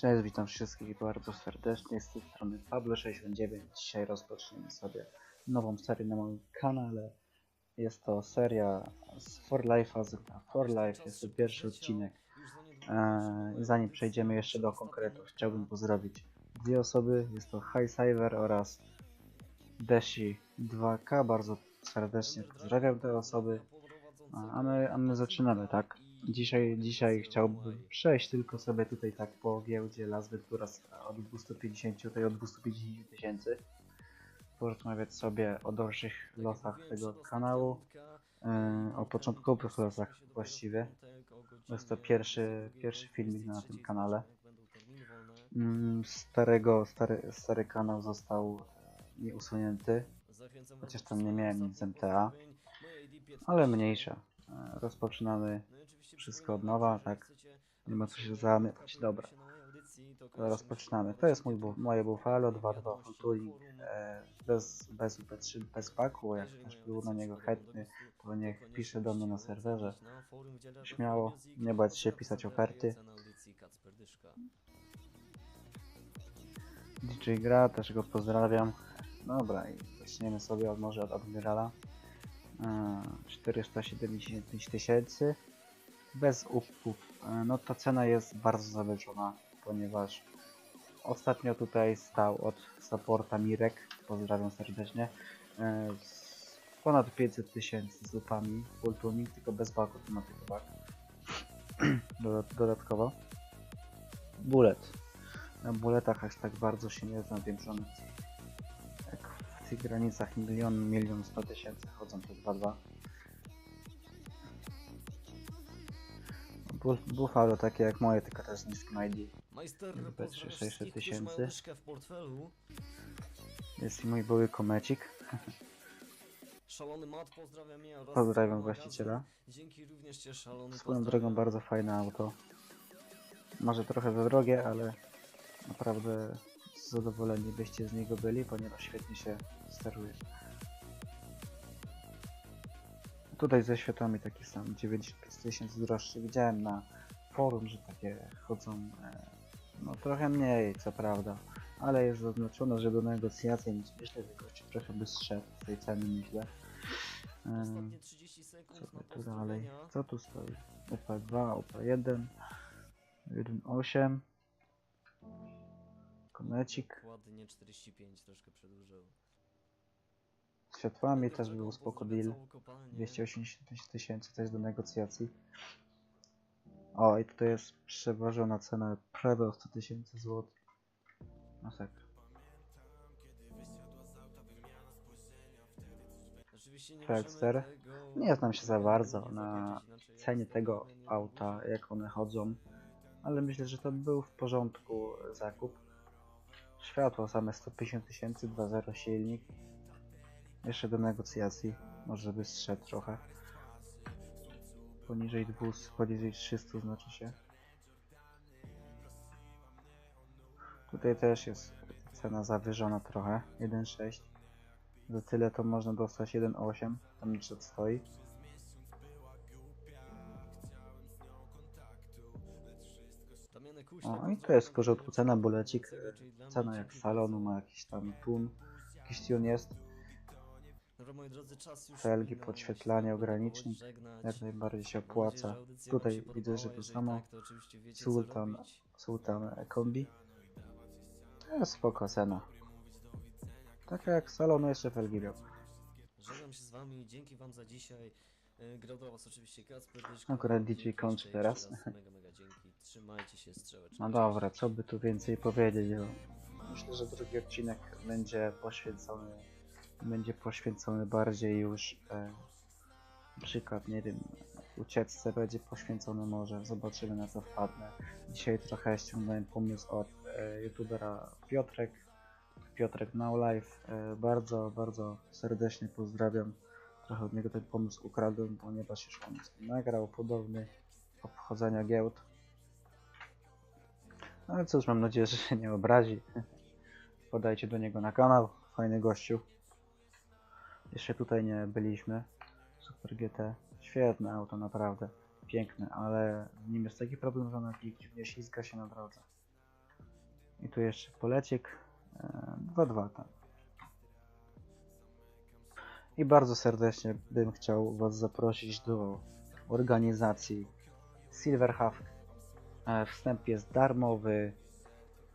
Cześć, witam wszystkich bardzo serdecznie. Z tej strony Pablo69. Dzisiaj rozpoczniemy sobie nową serię na moim kanale. Jest to seria z For Life'a, z For Life. Jest to pierwszy odcinek. Eee, zanim przejdziemy jeszcze do konkretów, chciałbym pozdrowić dwie osoby. Jest to High Cyber oraz Deshi 2K. Bardzo serdecznie pozdrawiam te osoby. A my, a my zaczynamy, tak? Dzisiaj, dzisiaj chciałbym przejść tylko sobie tutaj tak po giełdzie Las Venturas od 250, tutaj od 250 tysięcy. Porozmawiać sobie o dalszych losach tego kanału, yy, o początkowych losach właściwie. Jest to pierwszy, pierwszy filmik na tym kanale. Mm, Starego, stary, stary kanał został mi usunięty, chociaż tam nie miałem nic MTA, ale mniejsza. E, Rozpoczynamy wszystko od nowa, tak? Nie ma co się zamykać, dobra. To rozpoczynamy. To jest mój, bu- moje Buffalo 2.2 full tuning, e, bez, bez UP3, bez paku. Jak ktoś był na niego chętny, to niech pisze do mnie na serwerze. Śmiało, nie bać się pisać oferty. DJ Gra, też go pozdrawiam. Dobra, i zaczniemy sobie od, może od Admirala. E, 475 tysięcy. Bez upów. E, No ta cena jest bardzo zawyżona, ponieważ ostatnio tutaj stał od supporta Mirek, pozdrawiam serdecznie, e, z ponad 500 tysięcy z upami full tuning, tylko bez baku, to ma bak. Dodat- Dodatkowo. Bullet. Na bulletach aż tak bardzo się nie znam, wiem, że one tych granicach milion, milion sto tysięcy chodzą te 2-2. Bu- Buffalo takie jak moje, tylko też z niskim ID. Jakby pozdrawiam 600 wszystkich, którzy mają tysięcy. dyszkę w portfelu. Jest i mój były komecik. Szalony Mat pozdrawia mnie oraz Pozdrawiam właściciela. Dzięki również cię szalony Swoją pozdrawiam. drogą bardzo fajne auto. Może trochę za drogie, ale naprawdę zadowoleni byście z niego byli, ponieważ świetnie się steruje. Tutaj ze światłami taki sam, 95 tysięcy droższy. Widziałem na forum, że takie chodzą, e, no trochę mniej, co prawda, ale jest zaznaczone, że do negocjacji, więc myślę, że trochę by zszedł z tej ceny, myślę. E, Ostatnie 30 sekund co tu dalej? Co tu stoi? UP2, UP1, 1.8, konecik. Ładnie 45 troszkę przedłużył. Z światłami też był spoko deal. całą kopalnię. 280 tysięcy też do negocjacji. O, i tutaj jest przeważona cena prawie o 100 tysięcy złotych. Masakra. Nie możemy tego Nie znam się za bardzo na cenie tego auta, jak one chodzą, ale myślę, że to był w porządku zakup. Światło same 150 tysięcy, 2.0 silnik. Jeszcze do negocjacji, może by zszedł trochę. Poniżej 200, poniżej 300 znaczy się. Tutaj też jest cena zawyżona trochę, 1.6. Za tyle to można dostać 1.8, tam niczego stoi. Damianek Kuśnia, O, i to jest w porządku, cena czyli dla cena jak salonu ma jakiś tam tun, jakiś tune jest, już felgi, podświetlanie, ogranicznik, jak najbardziej się opłaca. Tutaj widzę, że to samo. Tak, Sultan. Sultan kombi. To jest spoko cena. Taka jak salonu jeszcze felgi miał. Żegnam się z wami, dzięki wam za dzisiaj. E, Grał dla was oczywiście Kacper. Akurat Dzięki DJ kończy jeszcze teraz. raz, Mega, mega dzięki. Trzymajcie się, strzałeczki. No dobra, co by tu więcej powiedzieć? bo Myślę, że drugi odcinek będzie poświęcony, będzie poświęcony bardziej już e, na przykład, nie wiem, ucieczce będzie poświęcony może, zobaczymy na co wpadnę. Dzisiaj trochę ściągnąłem pomysł od e, youtubera Piotrek, Piotrek Now Life, e, bardzo, bardzo serdecznie pozdrawiam. Trochę od niego ten pomysł ukradłem, ponieważ już on nagrał podobny obchodzenia giełd. No ale cóż, mam nadzieję, że się nie obrazi. Podajcie do niego na kanał, fajny gościu. Jeszcze tutaj nie byliśmy. Super GT, świetne auto, naprawdę. Piękne, ale w nim jest taki problem, że ono dziwnie ślizga się na drodze. I tu jeszcze poleciek. e, 2-2 tam. I bardzo serdecznie bym chciał Was zaprosić do organizacji Silverhaft. E, Wstęp jest darmowy.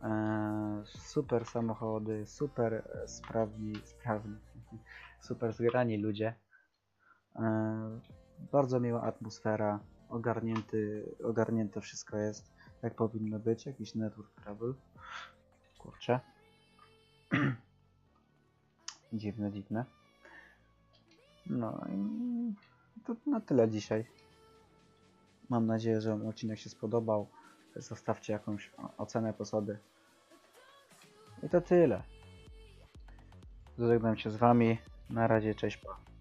E, Super samochody, super sprawni, sprawni, super zgrani ludzie. E, Bardzo miła atmosfera, ogarnięty, ogarnięte wszystko jest jak powinno być, jakiś network travel. Kurczę. dziwne, dziwne. No i to na tyle dzisiaj. Mam nadzieję, że odcinek się spodobał. Zostawcie jakąś ocenę po sobie. I to tyle. Żegnam się z Wami. Na razie, cześć, pa.